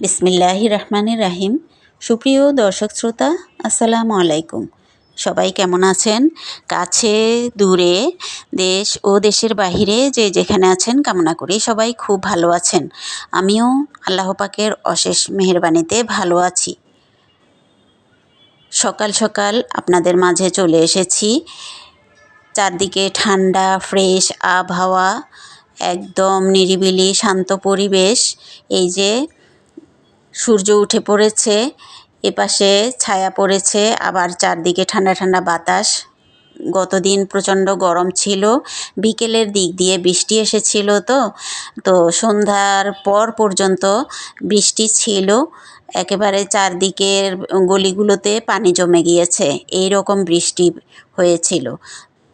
বিসমিল্লাহ রহমানির রাহিম সুপ্রিয় দর্শক শ্রোতা, আসসালামু আলাইকুম। সবাই কেমন আছেন? কাছে, দূরে, দেশ ও দেশের বাহিরে যে যেখানে আছেন, কামনা করি সবাই খুব ভালো আছেন। আমিও আল্লাহ পাকের অশেষ মেহরবানিতে ভালো আছি। সকাল সকাল আপনাদের মাঝে চলে এসেছি। চারদিকে ঠান্ডা, ফ্রেশ আবহাওয়া, একদম নিরিবিলি, শান্ত পরিবেশ। এই যে সূর্য উঠে পড়েছে, এপাশে ছায়া পড়েছে, আবার চারদিকে ঠান্ডা ঠান্ডা বাতাস। গতদিন প্রচণ্ড গরম ছিল, বিকেলের দিক দিয়ে বৃষ্টি এসেছিল তো তো সন্ধ্যার পর পর্যন্ত বৃষ্টি ছিল। একেবারে চারদিকের গলিগুলোতে পানি জমে গিয়েছে, এই রকম বৃষ্টি হয়েছিল।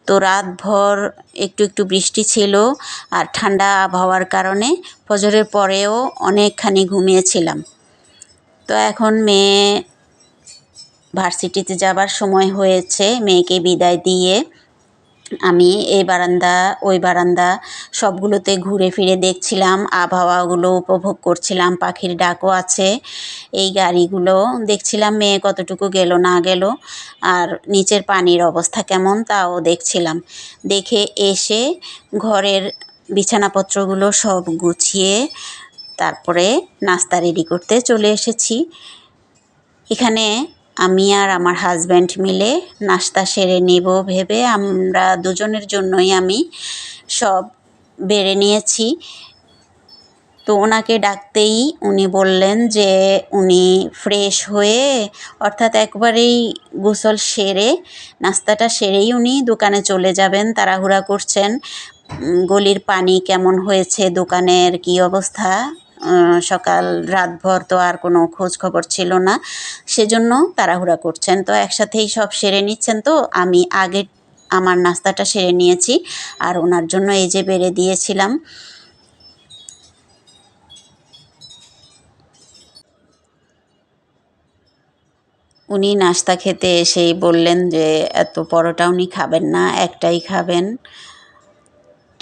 তো রাতভর একটু একটু বৃষ্টি ছিল আর ঠান্ডা আবহাওয়ার কারণে ফজরের পরেও অনেকখানি ঘুমিয়েছিলাম। তো এখন মেয়ে ভার্সিটিতে যাবার সময় হয়েছে, মেয়েকে বিদায় দিয়ে আমি এই বারান্দা, ওই বারান্দা সবগুলোতে ঘুরে ফিরে দেখছিলাম, আবহাওয়াগুলো উপভোগ করছিলাম, পাখির ডাকও আছে, এই গাড়িগুলো দেখছিলাম মেয়ে কতটুকু গেল না গেল, আর নিচের পানির অবস্থা কেমন তাও দেখছিলাম। দেখে এসে ঘরের বিছানাপত্রগুলো সব গুছিয়ে তারপরে নাস্তা রেডি করতে চলে এসেছি। এখানে আমি আর আমার হাজব্যান্ড মিলে নাস্তা সেরে নেব ভেবে আমরা দুজনের জন্যই আমি সব বেড়ে নিয়েছি। তো ওনাকে ডাকতেই উনি বললেন যে উনি ফ্রেশ হয়ে অর্থাৎ একবারেই গোসল সেরে, নাস্তাটা সেরেই উনি দোকানে চলে যাবেন, তাড়াহুড়া করছেন। গলির পানি কেমন হয়েছে, দোকানের কি অবস্থা? সকাল রাতভর তো আর কোনো খোঁজ খবর ছিল না। সেজন্য তাড়াহুড়া করছেন। তো একসাথেই সব সেরে নিচ্ছেন তো। আমি আগে আমার নাস্তাটা সেরে নিয়েছি আর ওনার জন্য এই যে বেড়ে দিয়েছিলাম। উনি নাস্তা খেতে এসেই বললেন যে, এত পরোটা উনি খাবেন না, একটাই খাবেন।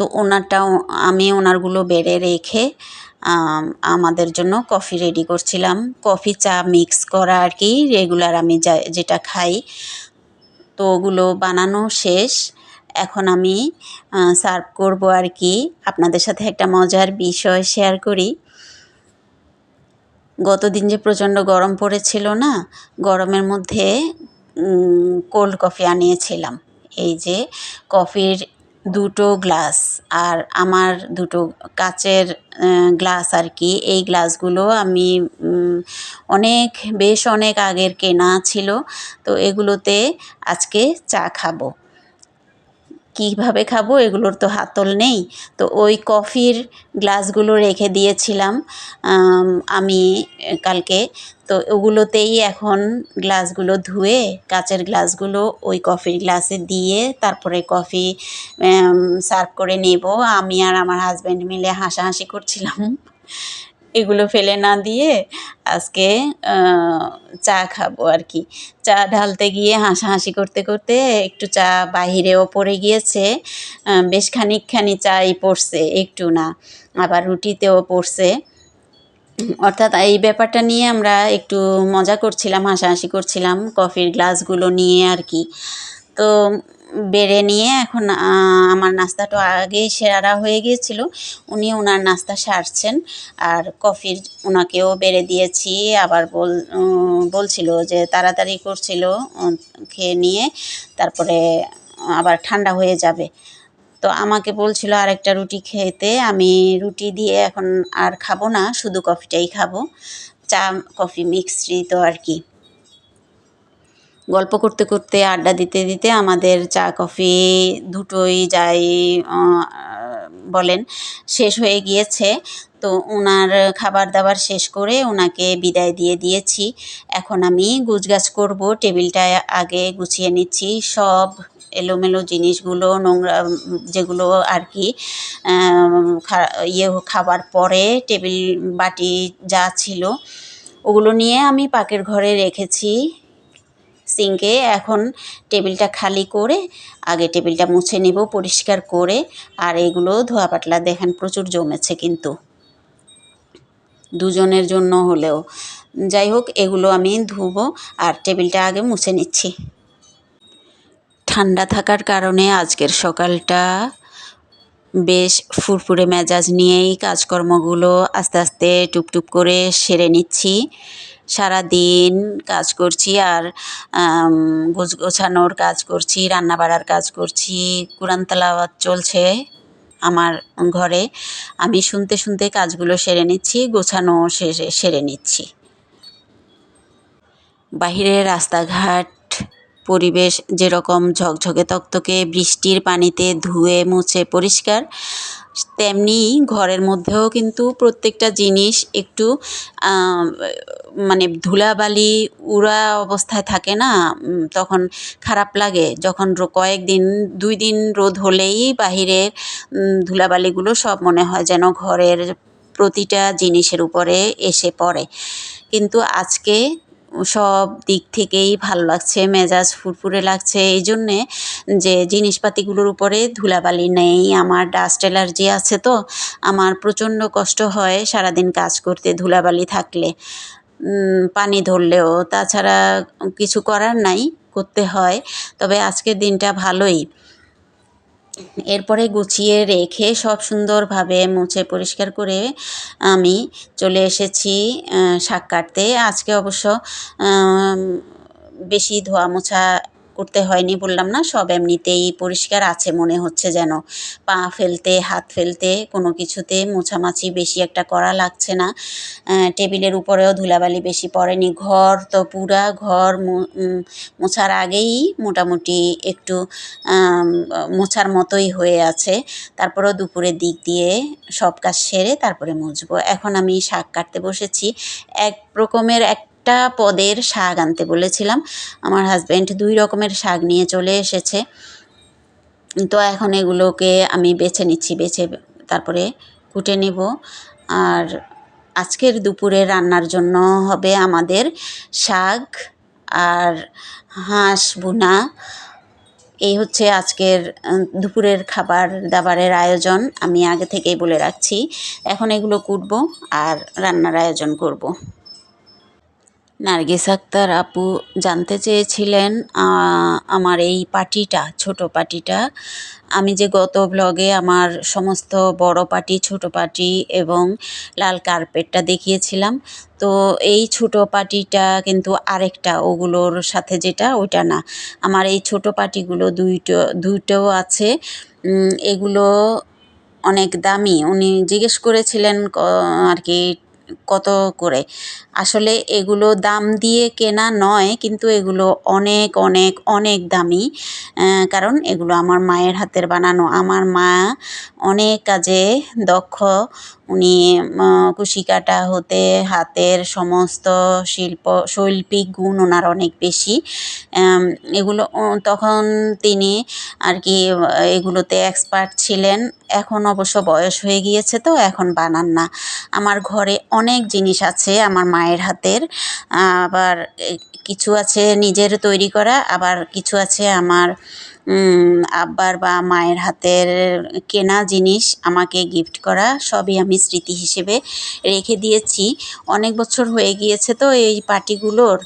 তো ওনারটাও, আমি ওনারগুলো বেড়ে রেখে আমাদের জন্য কফি রেডি করছিলাম। কফি, চা মিক্স করা আর কি, রেগুলার আমি যা, যেটা খাই। তো ওগুলো বানানো শেষ। এখন আমি সার্ভ করব আর কি। আপনাদের সাথে একটা মজার বিষয় শেয়ার করি। গতদিন যে প্রচণ্ড গরম পড়েছিল না, গরমের মধ্যে কোল্ড কফি আনিয়েছিলাম। এই যে, কফির দুটো গ্লাস আর আমার দুটো কাচের গ্লাস আর কি। এই গ্লাসগুলো আমি অনেক, বেশ অনেক আগের কেনা ছিল। তো এগুলোতে আজকে চা খাব। কীভাবে খাব? এগুলোর তো হাতল নেই। তো ওই কফির গ্লাসগুলো রেখে দিয়েছিলাম, আমি কালকে। তো ওগুলোতেই এখন গ্লাসগুলো ধুয়ে, কাচের গ্লাসগুলো ওই কফির গ্লাসে দিয়ে তারপরে কফি সার্ভ করে নেব। আমি আর আমার হাজব্যান্ড মিলে হাসাহাসি করছিলাম। এগুলো ফেলে না দিয়ে আজকে চা খাব আর কি। চা ঢালতে গিয়ে হাসাহাসি করতে করতে একটু চা বাহিরেও পড়ে গিয়েছে বেশ খানিকখানি চাই পড়ছে, একটু না, আবার রুটিতেও পড়ছে। অর্থাৎ এই ব্যাপারটা নিয়ে আমরা একটু মজা করছিলাম, হাসাহাসি করছিলাম, কফির গ্লাসগুলো নিয়ে আর কি। তো বেড়ে নিয়ে এখন আমার নাস্তাটা আগেই সেরা হয়ে গিয়েছিল। উনি ওনার নাস্তা সারছেন আর কফির ওনাকেও বেড়ে দিয়েছি। আবার বল বলছিল যে তাড়াতাড়ি করছিল খেয়ে নিয়ে তারপরে আবার ঠান্ডা হয়ে যাবে। তো আমাকে বলছিল আরেকটা রুটি খেতে, আমি রুটি দিয়ে এখন আর খাব না, শুধু কফিটাই খাব। চা, কফি মিক্সডই তো আর কি। গল্প করতে করতে, আড্ডা দিতে দিতে আমাদের চা, কফি দুটোই যাই বলেন, শেষ হয়ে গিয়েছে। তো ওনার খাবার দাবার শেষ করে ওনাকে বিদায় দিয়ে দিয়েছি। এখন আমি গুছগাছ করব, টেবিলটা আগে গুছিয়ে নিচ্ছি। সব এলোমেলো জিনিসগুলো, নোংরা, যেগুলো আর কি ইয়ে খাবার পরে টেবিল, বাটি যা ছিল, ওগুলো নিয়ে আমি পাকের ঘরে রেখেছি। সিঙ্কে এখন টেবিলটা খালি করে আগে টেবিলটা মুছে নেব, পরিষ্কার করে। আর এগুলো ধোয়া পাতলা, দেখেন প্রচুর জমেছে কিন্তু। দুজনের জন্য হলেও। যাই হোক, এগুলো আমি ধুবো আর টেবিলটা আগে মুছে নিচ্ছি। ঠান্ডা থাকার কারণে আজকের সকালটা বেশ ফুরফুরে মেজাজ নিয়েই কাজকর্মগুলো আস্তে আস্তে টুপটুপ করে সেরে নিচ্ছি। সারা দিন কাজ করছি আর গোছ গোছানোর কাজ করছি রান্না বাড়ার কাজ করছি, কোরআন তেলাওয়াত চলছে আমার ঘরে। আমি শুনতে শুনতে কাজগুলো সেরে নিচ্ছি, গোছানো সেরে সেরে নিচ্ছি। বাহিরের রাস্তাঘাট, পরিবেশ যেরকম ঝকঝকে তকতকে, বৃষ্টির পানিতে ধুয়ে মুছে পরিষ্কার। তেমনি ঘরের মধ্যেও কিন্তু প্রত্যেকটা জিনিস একটু মানে ধুলাবালি, উড়া অবস্থায় থাকে না? তখন খারাপ লাগে। যখন কয়েকদিন, দুই দিন রোদ হলেই বাহিরের ধুলাবালিগুলো সব মনে হয় যেন ঘরের প্রতিটা জিনিসের উপরে এসে পড়ে। কিন্তু আজকে সব দিক থেকেই ভালো লাগছে, মেজাজ ফুরফুরে লাগছে। এই জন্যে যে জিনিসপাতিগুলোর উপরে ধুলাবালি নেই, আমার ডাস্ট অ্যালার্জি আছে তো, আমার প্রচণ্ড কষ্ট হয় সারাদিন কাজ করতে ধুলাবালি থাকলে। পানি ধরলেও, তাছাড়া কিছু করার নাই, করতে হয়। তবে আজকের দিনটা ভালোই। এরপরে গুছিয়ে রেখে সব সুন্দরভাবে মুছে পরিষ্কার করে আমি চলে এসেছি শাক কাটতে। আজকে অবশ্য বেশি ধোয়া মোছা করতে হয়নি বললাম না, সব এমনিতেই পরিষ্কার আছে মনে হচ্ছে যেন। পা ফেলতে, হাত ফেলতে, কোনো কিছুতে মোছামাছি বেশি একটা করা লাগছে না। টেবিলের উপরেও ধুলাবালি বেশি পড়েনি। ঘর তো পুরা ঘর মোছার আগেই মোটামুটি একটু মোছার মতোই হয়ে আছে। তারপরেও দুপুরের দিক দিয়ে সব কাজ সেরে তারপরে মুছবো। এখন আমি শাক কাটতে বসেছি। এক রকমের এক একটা পদের শাক আনতে বলেছিলাম। আমার হাজব্যান্ড দুই রকমের শাক নিয়ে চলে এসেছে। তো এখন এগুলোকে আমি বেছে নিচ্ছি, বেছে তারপরে কুটে নেব। আর আজকের দুপুরে রান্নার জন্য হবে আমাদের শাক আর হাঁস বোনা এই হচ্ছে আজকের, দুপুরের খাবার দাবারের আয়োজন। আমি আগে থেকেই বলে রাখছি। এখন এগুলো কুটবো আর রান্নার আয়োজন করব। নার্গিস আক্তার আপু জানতে চেয়েছিলেন আমার এই পাটিটা ছোট পাটিটা আমি যে গত ব্লগে আমার সমস্ত বড় পাটি ছোট পাটি এবং লাল কার্পেটটা দেখিয়েছিলাম। তো এই ছোট পাটিটা কিন্তু আরেকটা, ওগুলোর সাথে যেটা, ওইটা না। আমার এই ছোট পাটিগুলো দুইটো, দুইটাও আছে। এগুলো অনেক দামি। উনি জিজ্ঞেস করেছিলেন আর কি, কত করে? আসলে এগুলো দাম দিয়ে কেনা নয়, কিন্তু এগুলো অনেক অনেক অনেক দামি। কারণ এগুলো আমার মায়ের হাতের বানানো। আমার মা অনেক কাজে দক্ষ। উনি কুশি কাটা হতে হাতের সমস্ত শিল্প, শৈল্পিক গুণ ওনার অনেক বেশি। এগুলো তখন তিনি আর কি, এগুলোতে এক্সপার্ট ছিলেন। এখন অবশ্য বয়স হয়ে গিয়েছে তো, এখন বানান না। আমার ঘরে অনেক জিনিস আছে। আমার মায়ের হাতের, আবার কিছু আছে নিজের তৈরি করা, আবার কিছু আছে আমার আব্বার বা মায়ের হাতের কেনা জিনিস আমাকে গিফট করা, সবই আমি স্মৃতি হিসেবে রেখে দিয়েছি। অনেক বছর হয়ে গিয়েছে তো এই পার্টিগুলোর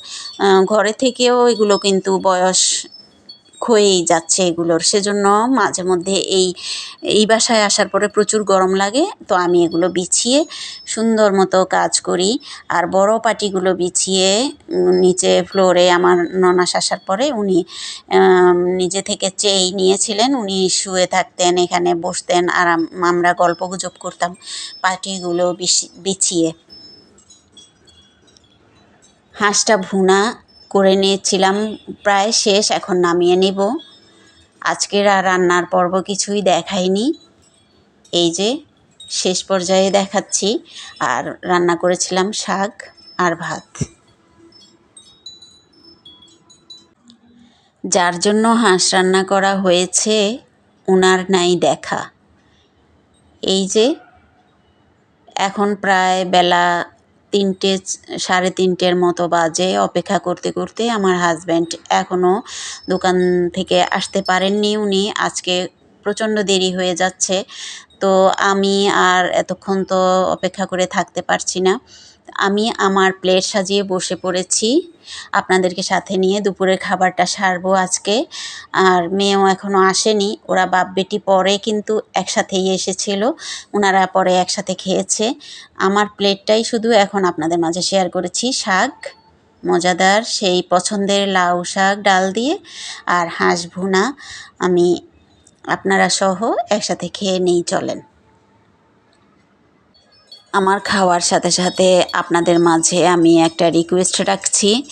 ঘরে থেকেও এগুলো কিন্তু বয়স ক্ষয়েই যাচ্ছে এগুলোর। সেজন্য মাঝে মধ্যে এই এই বাসায় আসার পরে প্রচুর গরম লাগে, তো আমি এগুলো বিছিয়ে সুন্দর মতো কাজ করি। আর বড় পাটিগুলো বিছিয়ে নিচে ফ্লোরে আমার ননাস আসার পরে উনি নিজে থেকে চেই নিয়েছিলেন। উনি শুয়ে থাকতেন, এখানে বসতেন, আর আমরা গল্প গুজব করতাম পাটিগুলো বিছিয়ে। হাঁসটা ভুনা করে নিয়েছিলাম, প্রায় শেষ, এখন নামিয়ে নেব। আজকের আর রান্নার পর্ব কিছুই দেখাইনি। এই যে, শেষ পর্যায়ে দেখাচ্ছি। আর রান্না করেছিলাম শাক আর ভাত। যার জন্য হাঁস রান্না করা হয়েছে ওনার নাই দেখা। এই যে, এখন প্রায় বেলা তিনটে, সাড়ে তিনটের মতো বাজে অপেক্ষা করতে করতে আমার হাজব্যান্ড এখনও দোকান থেকে আসতে পারেননি। উনি আজকে প্রচণ্ড দেরি হয়ে যাচ্ছে। তো আমি আর এতক্ষণ তো অপেক্ষা করে থাকতে পারছি না। আমি আমার প্লেট সাজিয়ে বসে পড়েছি। আপনাদেরকে সাথে নিয়ে দুপুরের খাবারটা সারবো আজকে। আর মেয়েও এখনও আসেনি। ওরা বাপ বেটি পরে কিন্তু একসাথেই এসেছিল। ওনারা পরে একসাথে খেয়েছে। আমার প্লেটটাই শুধু এখন আপনাদের মাঝে শেয়ার করেছি। শাক, মজাদার, সেই পছন্দের লাউ শাক, ডাল দিয়ে, আর হাঁস ভুনা। আমি আপনারা সহ একসাথে খেয়ে নিই চলেন। আমার খাওয়ার সাথে সাথে আপনাদের মাঝে আমি একটা রিকোয়েস্ট রাখছি।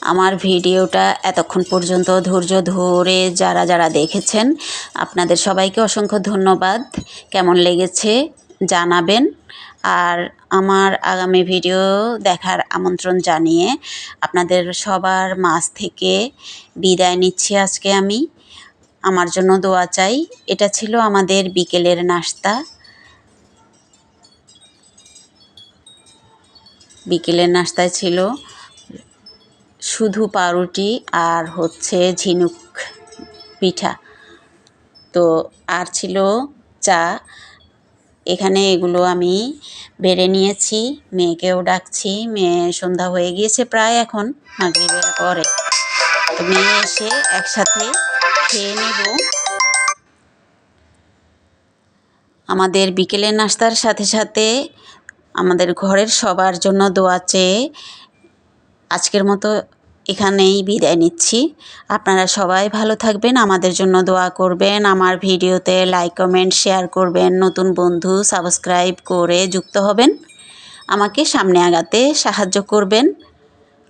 আমার ভিডিওটা এতক্ষণ পর্যন্ত ধৈর্য ধরে যারা যারা দেখেছেন, আপনাদের সবাইকে অসংখ্য ধন্যবাদ। কেমন লেগেছে জানাবেন। আর আমার আগামী ভিডিও দেখার আমন্ত্রণ জানিয়ে আপনাদের সবার মাঝ থেকে বিদায় নিচ্ছি আজকে আমি। আমার জন্য দোয়া চাই। এটা ছিল আমাদের বিকেলের নাস্তা। বিকেলের নাস্তায় ছিল শুধু পাউরুটি আর হচ্ছে ঝিনুক পিঠা। তো আর ছিল চা। এখানে এগুলো আমি বেড়ে নিয়েছি। মেয়েকেও ডাকছি। মেয়ে সন্ধ্যা হয়ে গিয়েছে প্রায় এখন। মাগরিবের পরে। তো মেয়ে এসে একসাথে খেয়ে নেব আমাদের বিকেলের নাস্তার সাথে সাথে আমাদের ঘরের সবার জন্য দোয়া চেয়ে আজকের মতো এখানেই বিদায় নিচ্ছি। আপনারা সবাই ভালো থাকবেন, আমাদের জন্য দোয়া করবেন, আমার ভিডিওতে লাইক কমেন্ট শেয়ার করবেন, নতুন বন্ধু সাবস্ক্রাইব করে যুক্ত হবেন, আমাকে সামনে আগাতে সাহায্য করবেন।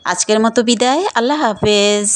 আজকের মতো বিদায়, আল্লাহ হাফেজ।